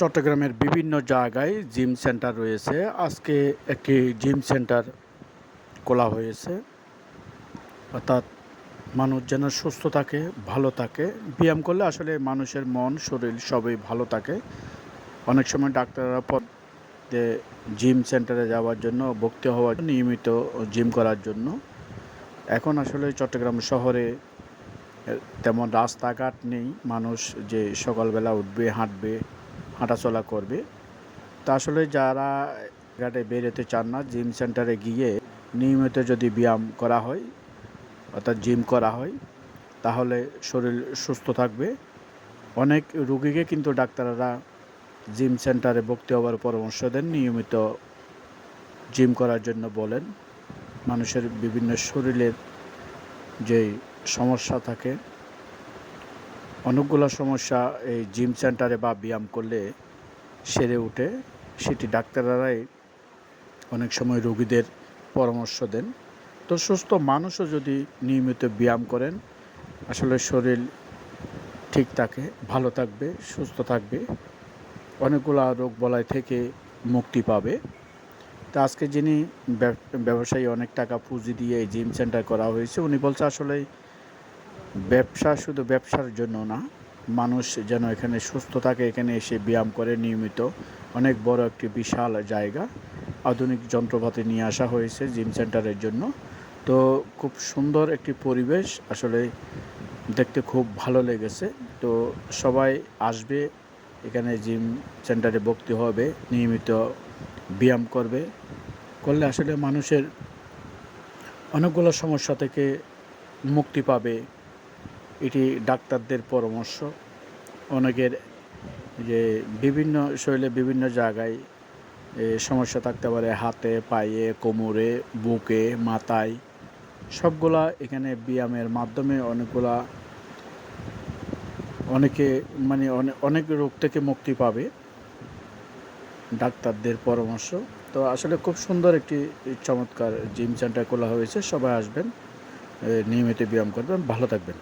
চট্টগ্রামের বিভিন্ন জায়গায় জিম সেন্টার রয়েছে। আজকে একটি জিম সেন্টার খোলা হয়েছে। অর্থাৎ মানুষ যেন সুস্থ থাকে, ভালো থাকে। ব্যায়াম করলে আসলে মানুষের মন, শরীর সবই ভালো থাকে। অনেক সময় ডাক্তাররা পর জিম সেন্টারে যাওয়ার জন্য, ভর্তি হওয়ার নিয়মিত জিম করার জন্য। এখন আসলে চট্টগ্রাম শহরে তেমন রাস্তাঘাট নেই। মানুষ যে সকালবেলা উঠবে, হাঁটবে হাঁটাচলা করবে। তা আসলে যারা ঘাটে বেরোতে চান না, জিম সেন্টারে গিয়ে নিয়মিত যদি ব্যায়াম করা হয়, অর্থাৎ জিম করা হয়, তাহলে শরীর সুস্থ থাকবে। অনেক রুগীকে কিন্তু ডাক্তাররা জিম সেন্টারে ভর্তি হওয়ার পরামর্শ দেন, নিয়মিত জিম করার জন্য বলেন। মানুষের বিভিন্ন শরীরের যে সমস্যা থাকে অনেকগুলো সমস্যা এই জিম সেন্টারে বা ব্যায়াম করলে সেরে ওঠে। সেটি ডাক্তাররাই অনেক সময় রোগীদের পরামর্শ দেন। তো সুস্থ মানুষও যদি নিয়মিত ব্যায়াম করেন, আসলে শরীর ঠিক থাকে, ভালো থাকবে, সুস্থ থাকবে। অনেকগুলো রোগ বলয় থেকে মুক্তি পাবে। তো আজকে যিনি ব্যব- ব্যবসায়ী অনেক টাকা পুঁজি দিয়ে জিম সেন্টার করা হয়েছে, উনি বলছে আসলে ব্যবসা শুধু ব্যবসার জন্য না, মানুষ যেন এখানে সুস্থ থাকে, এখানে এসে ব্যায়াম করে নিয়মিত। অনেক বড় একটি বিশাল জায়গা। আধুনিক যন্ত্রপাতি নিয়ে আসা হয়েছে জিম সেন্টারের জন্য। তো খুব সুন্দর একটি পরিবেশ, আসলে দেখতে খুব ভালো লেগেছে। তো সবাই আসবে, এখানে জিম সেন্টারে ভর্তি হবে, নিয়মিত ব্যায়াম করবে। করলে আসলে মানুষের অনেকগুলো সমস্যা থেকে মুক্তি পাবে। এটি ডাক্তারদের পরামর্শ। অনেকের যে বিভিন্ন শরীরে বিভিন্ন জায়গায় সমস্যা থাকতে পারে, হাতে, পায়ে, কোমরে, বুকে, মাথায়। সবগুলা এখানে ব্যায়ামের মাধ্যমে অনেকগুলা, অনেকে মানে অনেক রোগ থেকে মুক্তি পাবে। ডাক্তারদের পরামর্শ। তো আসলে খুব সুন্দর একটি চমৎকার জিম সেন্টার খোলা হয়েছে। সবাই আসবেন নিয়মিত ব্যায়াম করবেন। ভালো থাকবেন।